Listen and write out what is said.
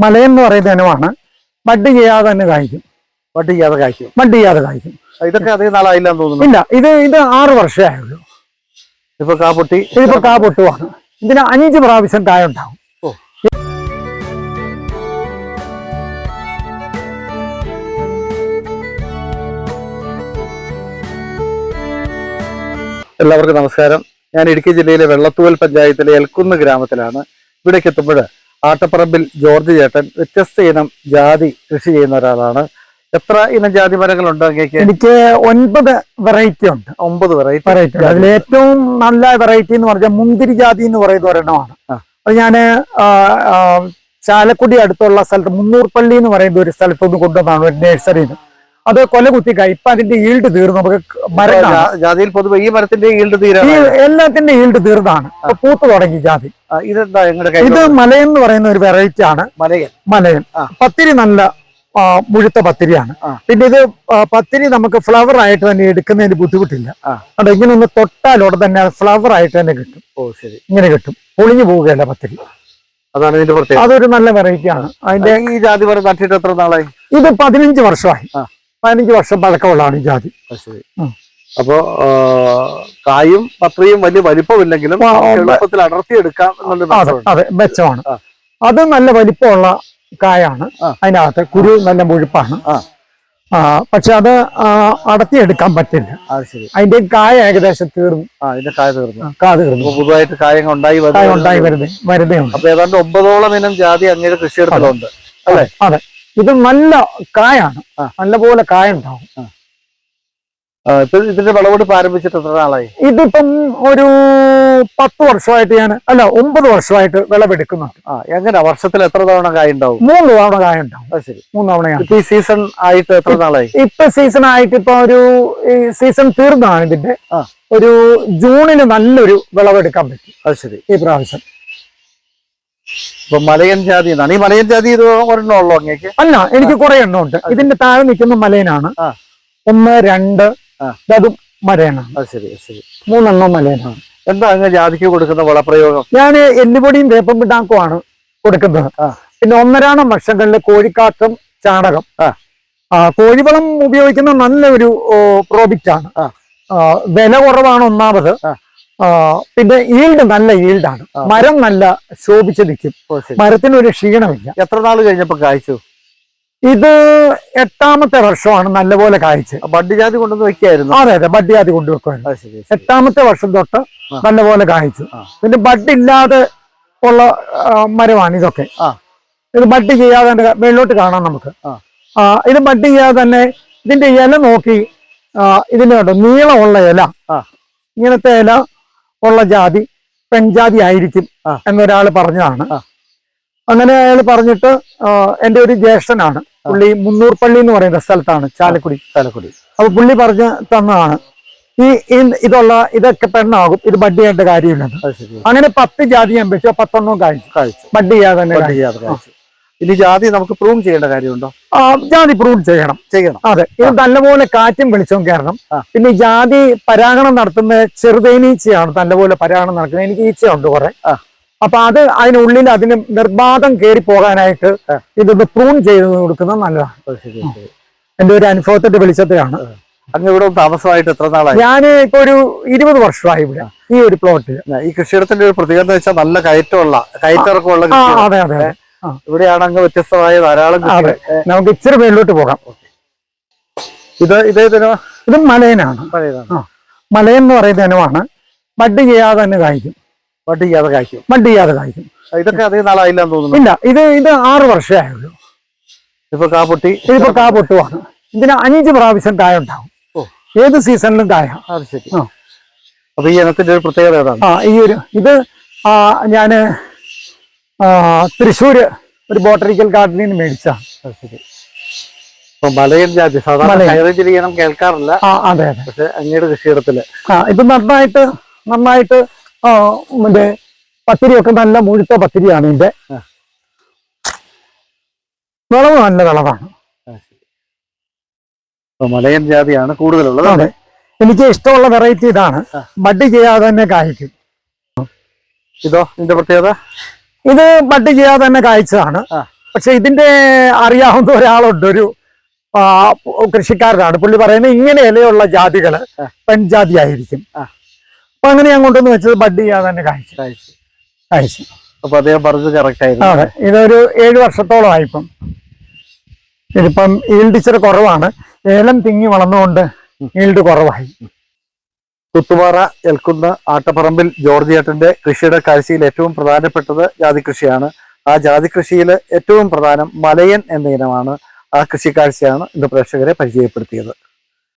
മലയൻ എന്ന് പറയുന്ന ഇനമാണ്. ബഡ് ചെയ്യാതെ തന്നെ കായ്ക്കും. വട്ടി ചെയ്യാതെ കായ്ക്കും. ബഡ് ചെയ്യാതെ കായ്ക്കും. ഇതൊക്കെ അധികം നാളായില്ലെന്ന് തോന്നുന്നു. ഇല്ല ഇത് ഇത് ആറ് വർഷമേ ആയുള്ളൂ. ഇപ്പൊ കാ പൊട്ടി? ഇതിപ്പോ കാ പൊട്ടുവാണ്. ഇതിന് അഞ്ച് പ്രാവശ്യം കായ ഉണ്ടാവും. എല്ലാവർക്കും നമസ്കാരം. ഞാൻ ഇടുക്കി ജില്ലയിലെ വെള്ളത്തൂവൽ പഞ്ചായത്തിലെ എൽക്കുന്ന് ഗ്രാമത്തിലാണ്. ഇവിടേക്ക് എത്തുമ്പോൾ ആട്ടപ്പറമ്പിൽ ജോർജ് ചേട്ടൻ വ്യത്യസ്ത ഇനം ജാതി കൃഷി ചെയ്യുന്ന ഒരാളാണ്. എത്ര ഇനം ജാതി മരങ്ങളുണ്ട് അങ്ങേക്ക്? എനിക്ക് ഒൻപത് വെറൈറ്റി ഉണ്ട്. ഒമ്പത് വെറൈറ്റി വെറൈറ്റി അതിൽ ഏറ്റവും നല്ല വെറൈറ്റി എന്ന് പറഞ്ഞാൽ മുന്തിരി ജാതി എന്ന് പറയുന്ന ഒരെണ്ണമാണ്. അത് ആ, ചാലക്കുടി അടുത്തുള്ള സ്ഥലത്ത് മുന്നൂർപ്പള്ളി എന്ന് പറയുന്ന ഒരു സ്ഥലത്തുനിന്ന് കൊണ്ടുവന്നാണ് ഒരു നഴ്സറിയിൽ അത് കൊല കുത്തിക്കായി. ഇപ്പൊ അതിന്റെ ഈൽഡ് തീർന്നു. നമുക്ക് മരം ജാതിയിൽ പൊതുവെ ഈ മരത്തിന്റെ ഈൽഡ് തീരാണ് എല്ലാത്തിന്റെ ഈൽഡ് തീർന്നാണ്. പൂത്ത് തുടങ്ങി ജാതി. ഇതെന്താ ഇത് മലയൻ എന്ന് പറയുന്ന ഒരു വെറൈറ്റി ആണ്. മലയൻ. മലയൻ. പത്തിരി നല്ല മുഴുത്ത പത്തിരിയാണ്. പിന്നെ ഇത് പത്തിരി നമുക്ക് ഫ്ലവർ ആയിട്ട് തന്നെ എടുക്കുന്നതിന് ബുദ്ധിമുട്ടില്ല. അത് ഇങ്ങനെ ഒന്ന് തൊട്ടാൽ തൊട്ടാലോടെ തന്നെ ഫ്ലവർ ആയിട്ട് തന്നെ കിട്ടും. ഓ ശരി. ഇങ്ങനെ കിട്ടും. പൊളിഞ്ഞു പോവുകയല്ല പത്തിരി. അതാണ് ഇതിന്റെ പ്രത്യേകത. അതൊരു നല്ല വെറൈറ്റി ആണ്. അതിന്റെ ഈ ജാതി മരം നട്ടിട്ട് എത്ര നാളായി? ഇത് പതിനഞ്ച് വർഷമായി. പതിനഞ്ച് വർഷം പഴക്കമുള്ളതാണ് ഈ ജാതി. അപ്പോ കായും പത്രയും വലിയ വലിപ്പമില്ലെങ്കിലും എളുപ്പത്തിൽ അടർത്തിയെടുക്കാം അതെ. മെച്ചമാണ്. അത് നല്ല വലിപ്പമുള്ള കായാണ്. അതിനകത്ത് കുരു നല്ല മുഴുപ്പാണ്. പക്ഷെ അത് അടത്തിയെടുക്കാൻ പറ്റില്ല. അതിന്റെ കായ ഏകദേശം തീർന്നു. അതിന്റെ കായ തീർന്നു. കാ പുതുതായിട്ട് കായങ്ങൾ ഉണ്ടായി കായ ഉണ്ടായി വരുന്നേ വരുന്നേ ഉണ്ട് അപ്പൊ ഏതാണ്ട് ഒമ്പതോളം ഇനം ജാതി അങ്ങയുടെ കൃഷിയിടത്തിലുണ്ട്. അല്ലേ? അതെ. ഇത് നല്ല കായാണ്. നല്ല പോലെ കായ ഉണ്ടാവും ഇതിന്റെ വിളവെടുപ്പ് ആരംഭിച്ചിട്ട് എത്ര നാളായി? ഇതിപ്പം ഒരു പത്ത് വർഷമായിട്ട് ഞാൻ അല്ല ഒമ്പത് വർഷമായിട്ട് വിളവെടുക്കുന്നുണ്ട്. എങ്ങനെ വർഷത്തിൽ എത്ര തവണ കായ ഉണ്ടാവും മൂന്ന് തവണ കായ ഉണ്ടാവും ശരി. മൂന്ന് തവണയാണ് ഈ സീസൺ ആയിട്ട് എത്ര നാളായി? ഇപ്പൊ സീസൺ ആയിട്ട് ഇപ്പൊ ഒരു ഈ സീസൺ തീർന്നാണ് ഇതിന്റെ. ഒരു ജൂണിന് നല്ലൊരു വിളവെടുക്കാൻ പറ്റും. അത് ശരി. ഈ പ്രാവശ്യം. ഇപ്പൊ മലയൻ ജാതി എന്നാണ്. ഈ മലയൻ ജാതി ഇത് ഒരെണ്ണം ഉള്ളോ അങ്ങേക്ക്? അല്ല എനിക്ക് കുറെ എണ്ണം ഉണ്ട്. ഇതിന്റെ താഴെ നിൽക്കുന്ന മലയനാണ്. ഒന്ന് രണ്ട്. അതും മലയനാണ്. അത് ശരി ശരി. മൂന്നെണ്ണം മലയനാണ്. എന്താ അങ്ങ് ജാതിക്ക് കൊടുക്കുന്ന വളപ്രയോഗം? ഞാൻ എല്ലുപൊടിയും വേപ്പം പിടാക്കുമാണ് കൊടുക്കുന്നത്. പിന്നെ ഒന്നരാണം വർഷങ്ങളിൽ കോഴിക്കാട്ടം ചാണകം. കോഴിവളം ഉപയോഗിക്കുന്ന നല്ലൊരു പ്രോഡക്റ്റ് ആണ്. വില കുറവാണ് ഒന്നാമത്. പിന്നെ ഈൽഡ് നല്ല ഈൽഡാണ്. മരം നല്ല ശോഭിച്ച് നിൽക്കും. മരത്തിനൊരു ക്ഷീണമില്ല. എത്ര നാൾ കഴിഞ്ഞപ്പോ കായ്ച്ചു? ഇത് എട്ടാമത്തെ വർഷമാണ് നല്ലപോലെ കായ്ച്ച്. ബഡ്ഡിജാതി ജാതി കൊണ്ടുവന്ന് വെക്കായിരുന്നു. അതെ അതെ ബഡ്ഡിജാതി കൊണ്ടുവെക്കുമായിരുന്നു ശരി. എട്ടാമത്തെ വർഷം തൊട്ട് നല്ലപോലെ കായ്ച്ചു. പിന്നെ ബഡ്ഡില്ലാതെ ഉള്ള മരമാണ് ഇതൊക്കെ. ഇത് ബഡ് ചെയ്യാതെ മേളിലോട്ട് കാണാം നമുക്ക്. ഇത് ബഡ് ചെയ്യാതെ തന്നെ ഇതിന്റെ ഇല നോക്കി ഇതിന്റെ ഇതിന് നീളമുള്ള ഇല. ഇങ്ങനത്തെ ഇല ഉള്ള ജാതി പെൺജാതി ആയിരിക്കും എന്നൊരാൾ പറഞ്ഞതാണ്. അങ്ങനെ അയാൾ പറഞ്ഞിട്ട് എന്റെ ഒരു ജ്യേഷ്ഠനാണ്. പുള്ളി മുന്നൂർപ്പള്ളി എന്ന് പറയുന്ന സ്ഥലത്താണ് ചാലക്കുടി. ചാലക്കുടി. അപ്പൊ പുള്ളി പറഞ്ഞ് തന്നതാണ് ഈ ഇതുള്ള ഇതൊക്കെ പെണ്ണാകും ഇത് ബഡ് ചെയ്യേണ്ട കാര്യമില്ലെന്ന്. അങ്ങനെ പത്ത് ജാതി ഞാൻ വെച്ചു പത്തെണ്ണവും കഴിച്ചു കായ്ച്ചു ബഡ് ചെയ്യാതെ തന്നെ കായ്ച്ചു ഇനി ജാതി നമുക്ക് പ്രൂവ് ചെയ്യേണ്ട കാര്യമുണ്ടോ? ആ, ജാതി പ്രൂവ് ചെയ്യണം. ചെയ്യണം. അതെ. ഇത് നല്ലപോലെ കാറ്റും വെളിച്ചവും കയറണം. പിന്നെ ജാതി പരാഗണം നടത്തുന്ന ചെറുതേനീച്ചയാണ് നല്ലപോലെ പരാഗണം നടക്കുന്നത്. എനിക്ക് ഈച്ചയുണ്ട് കുറെ. അപ്പൊ അത് അതിനുള്ളിൽ അതിന് നിർബാധം കയറി പോകാനായിട്ട്. ഇതൊന്ന് പ്രൂൺ ചെയ്ത് കൊടുക്കുന്നത് നല്ലതാണ്. എന്റെ ഒരു അനുഭവത്തിന്റെ വെളിച്ചത്തിലാണ്. അങ്ങ് ഇവിടെ താമസമായിട്ട് എത്ര നാളായി? ഞാൻ ഇപ്പൊ ഒരു ഇരുപത് വർഷമായി ഇവിടെ ഈ ഒരു പ്ലോട്ട് ഈ കൃഷിയിടത്തിന്റെ ഒരു പ്രതികരണം വെച്ചാൽ നല്ല കയറ്റമുള്ള കയറ്റിറക്കമുള്ള. അതെ അതെ അതെ ഇവിടെയാണ് അങ്ങ് വ്യത്യസ്തമായ ധാരാളം നമുക്ക് ഇച്ചിരി മേളിലോട്ട് പോകാം. ഇത് ഇതേ തരം ഇത് മലയനാണ്. മലയൻ എന്ന് പറയുന്ന ഇനമാണ്. ബഡ് ചെയ്യാതെ തന്നെ കായ്ക്കും. ബഡ് ചെയ്യാതെ കായ്ക്കും. ബഡ് ചെയ്യാതെ കായ്ക്കും. ഇതൊക്കെ അധികം നാളായില്ലെന്ന് തോന്നുന്നു. ഇല്ല ഇത് ഇത് ആറ് വർഷമേ ആയുള്ളൂ. ഇപ്പൊ കാ പൊട്ടി. ഇതിപ്പോ കാ പൊട്ടുവാണ്. ഇതിന് അഞ്ച് പ്രാവശ്യം കായ ഉണ്ടാവും. ഏത് സീസണിലും കായ. അത് ശരി. അപ്പൊ ഈ ഇനത്തിന്റെ ഒരു പ്രത്യേകത ഏതാണ്? ആ ഈ ഒരു ഇത് ഞാൻ തൃശ്ശൂര് ഒരു ബോട്ടണിക്കൽ ഗാർഡനിൽ നിന്ന് മേടിച്ചാണ് മലയൻ ജാതി സാധാരണ കേൾക്കാറില്ല. അതെ അതെ. പക്ഷെ അങ്ങയുടെ കൃഷിയിടത്തിൽ. ആ ഇത് നന്നായിട്ട് നന്നായിട്ട് മറ്റേ പത്തിരിയൊക്കെ നല്ല മുഴുത്ത പത്തിരിയാണ് ഇതിന്റെ. വിളവ് നല്ല വിളവാണ്. മലയൻ ജാതിയാണ് കൂടുതലുള്ളത് അതെ. എനിക്ക് ഇഷ്ടമുള്ള വെറൈറ്റി ഇതാണ്. ബഡ് ചെയ്യാതെ തന്നെ കായ്ക്കും. ഇതോ ഇതിന്റെ പ്രത്യേകത? ഇത് ബഡ് ചെയ്യാതെ തന്നെ കായ്ച്ചതാണ് പക്ഷെ ഇതിന്റെ അറിയാവുന്ന ഒരാളുണ്ട് ഒരു കൃഷിക്കാരനാണ്. പുള്ളി പറയുന്നത് ഇങ്ങനെ ഇലയുള്ള ജാതികൾ പെൺജാതി ആയിരിക്കും. അപ്പൊ അങ്ങനെ ഞാൻ കൊണ്ടുവന്ന് വെച്ചത് ബഡ് ചെയ്യാതെ തന്നെ കാഴ്ച. കായ്ച്ചു. കായ്ച്ചു അപ്പൊ അദ്ദേഹം പറഞ്ഞത് കറക്റ്റ് ആയിരുന്നു. അതെ. ഇതൊരു ഏഴ് വർഷത്തോളം ആയിപ്പം. ഇതിപ്പം ഈൽഡ് ഇച്ചിരി കുറവാണ്. ഏലം തിങ്ങി വളർന്നുകൊണ്ട് ഈൽഡ് കുറവായി. കുത്തുപാറ എൽക്കുന്ന് ആട്ടപ്പറമ്പിൽ ജോർജ് ഏട്ടന്റെ കൃഷിയുടെ കാഴ്ചയിൽ ഏറ്റവും പ്രധാനപ്പെട്ടത് ജാതി കൃഷിയാണ്. ആ ജാതി കൃഷിയിൽ ഏറ്റവും പ്രധാനം മലയൻ എന്ന ഇനമാണ്. ആ കൃഷി കാഴ്ചയാണ് ഇന്ന് പ്രേക്ഷകരെ പരിചയപ്പെടുത്തിയത്.